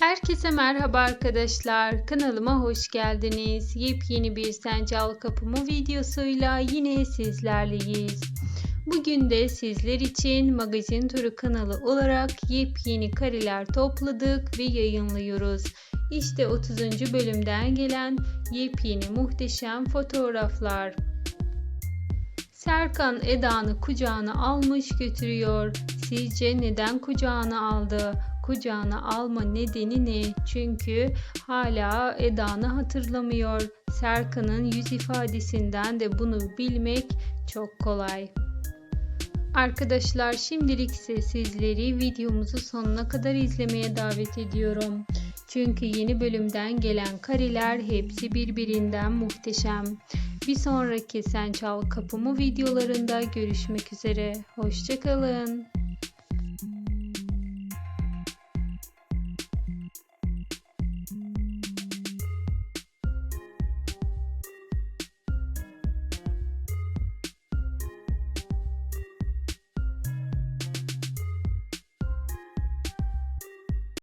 Herkese merhaba arkadaşlar. Kanalıma hoş geldiniz. Yepyeni bir Sen Çal Kapımı videosuyla yine sizlerleyiz. Bugün de sizler için magazin turu kanalı olarak yepyeni kareler topladık ve yayınlıyoruz. İşte 30. bölümden gelen yepyeni muhteşem fotoğraflar. Serkan Eda'nı kucağına almış götürüyor. Sizce neden kucağına aldı? Kucağına alma nedeni ne? Çünkü hala Eda'nı hatırlamıyor. Serkan'ın yüz ifadesinden de bunu bilmek çok kolay. Arkadaşlar şimdilik ise sizleri videomuzu sonuna kadar izlemeye davet ediyorum. Çünkü yeni bölümden gelen kareler hepsi birbirinden muhteşem. Bir sonraki Sen Çal Kapımı videolarında görüşmek üzere. Hoşçakalın.